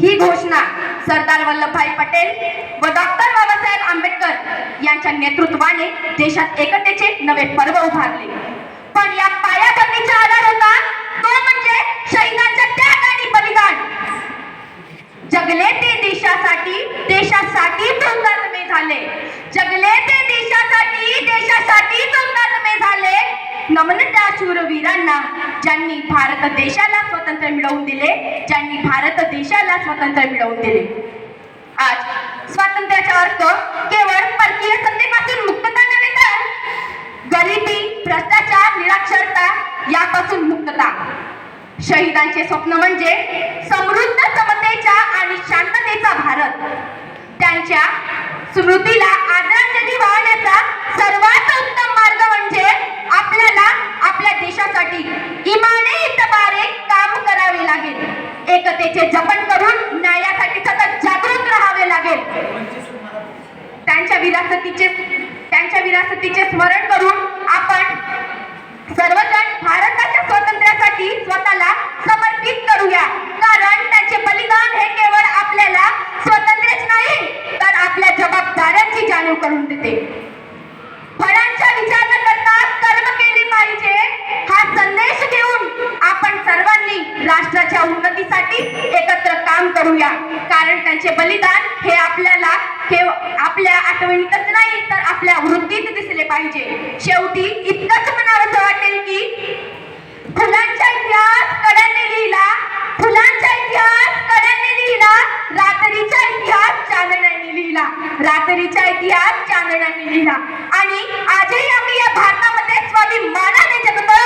ही घोषणा सरदार वल्लभभाई पटेल व डॉक्टर बाबासाहेब आंबेडकर यांच्या नेतृत्वाने देशात एकतेचे नवे पर्व उभारले. पण या पायाभरणीचा आधार होता तो म्हणजे शहीदांचा त्याग आणि बलिदान. जगले ते देशासाठी देशासाठी हुतात्मे झाले. जगले ते देशासाठी देशासाठी हुतात्मे नमन त्या शूरवीरांना ज्यांनी भारत देशाला स्वतंत्र मिळवून दिले ज्यांनी भारत देशाला स्वतंत्र मिळवून दिले. आज स्वातंत्र्याचा अर्थ केवळ परकीय सत्तेपासून मुक्तता नव्हे तर गरिबी भ्रष्टाचार निराक्षरता यापासून मुक्तता. शहीदांचे स्वप्न म्हणजे समृद्ध समतेचा आणि शांततेचा भारत. त्यांच्या स्मृतीला आदरांजली वाहण्याचा सर्वात उत्तम मार्ग म्हणजे आपल्याला आपल्या देशासाठी इमाने इतबारे काम करावे लागेल एकतेचे जपन करून न्यायासाठी सतत जागृत राहावे लागेल. त्यांच्या विरासतीचे त्यांच्या विरासतीचे स्मरण करून आपण सर्वजण भारताच्या स्वातंत्र्यासाठी स्वतःला समर्पित करूया. कारण त्याचे बलिदान हे केवळ आपल्याला स्वातंत्र्यच नाही तर आपल्या जबाबदाऱ्यांची जाणीव करून देते. राष्ट्राच्या उन्नतीसाठी एकत्र काम करूया. कारण त्यांचे बलिदान हे आपल्याला केव आपल्या आठवणीतच नाही तर आपल्या वृत्तीत दिसले पाहिजे. शेवटी इतकंच म्हणावंसं वाटेल की फुलांचा इतिहास कड्यांनी लिहिला फुलांचा इतिहास कड्यांनी लिहिला रात्रीचा इतिहास चांदण्याने लिहिला रात्रीचा इतिहास चांदण्याने लिहिला. आणि आजही आम्ही या भारतामध्ये स्वाभिमानाने जगतो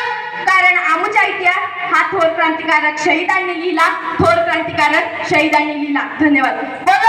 कारण आमचा इतिहास हा थोर क्रांतिकारक शहीदांनी लिहिला. थोर क्रांतिकारक शहीदांनी लिहिला. धन्यवाद.